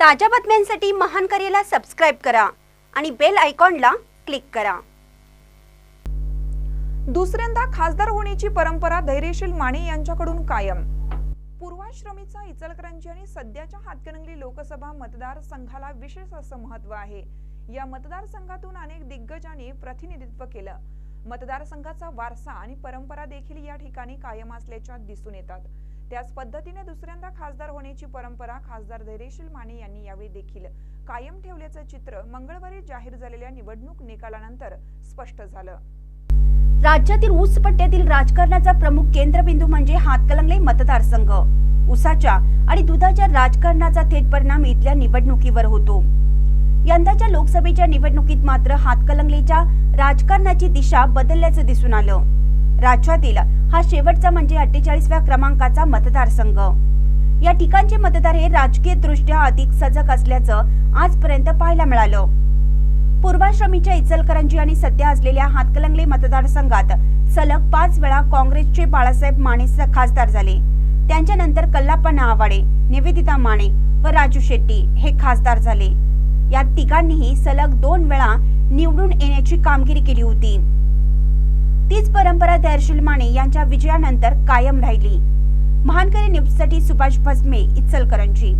ताज्या बातम्यांसाठी महान करेला सबस्क्राईब करा आणि बेल आयकॉनला क्लिक करा. दुसऱ्यांदा खासदार होण्याची परंपरा धैर्यशील माने यांच्याकडून कायम. पूर्वाश्रमीचा इचलकरंजी आणि सध्याच्या हातकणंगली लोकसभा मतदारसंघाला विशेष असं महत्त्व आहे. या मतदारसंघातून अनेक दिग्गजांनी प्रतिनिधित्व केलं. मतदारसंघाचा वारसा आणि परंपरा देखील या ठिकाणी कायम असल्याच्या दिसून येतात. त्याच पद्धतीने दुसऱ्यांदा खासदार होण्याची परंपरा खासदार धैर्यशील माने यांनी यावेळी देखील कायम ठेवल्याचं चित्र मंगळवारी जाहीर झालेल्या निवडणूक निकालानंतर स्पष्ट झालं. राज्यातील ऊस पट्ट्यातील राजकारणाचा प्रमुख केंद्रबिंदू म्हणजे हातकलंगले मतदारसंघ. उसाच्या आणि दुधाच्या राजकारणाचा थेट परिणाम इथल्या निवडणुकीवर होतो. यंदाच्या लोकसभेच्या निवडणुकीत मात्र हातकलंगलेच्या राजकारणाची दिशा बदलल्याचं दिसून आलं. राज्यातील. हा शेवटचा म्हणजे अठ्ठेचाळीसव्या क्रमांकाचा मतदारसंघ. या ठिकाणचे मतदार हे राजकीय दृष्ट्या अधिक सजग असल्याचं आजपर्यंत पाहायला मिळालं. पूर्वाश्रमीच्या इचलकरंजी आणि सध्या असलेल्या हातकलंगले मतदारसंघात सलग पाच वेळा काँग्रेसचे बाळासाहेब माने खासदार झाले. त्यांच्यानंतर कल्लाप्पा आवाडे निवेदिता माने व राजू शेट्टी हे खासदार झाले. या तिघांनीही सलग दोन वेळा निवडून येण्याची कामगिरी केली होती. तीच परंपरा दर्शील माने यांच्या विजयानंतर कायम राहिली. महानकरी न्यूजसाठी सुभाष भस्मे इचलकरंजी.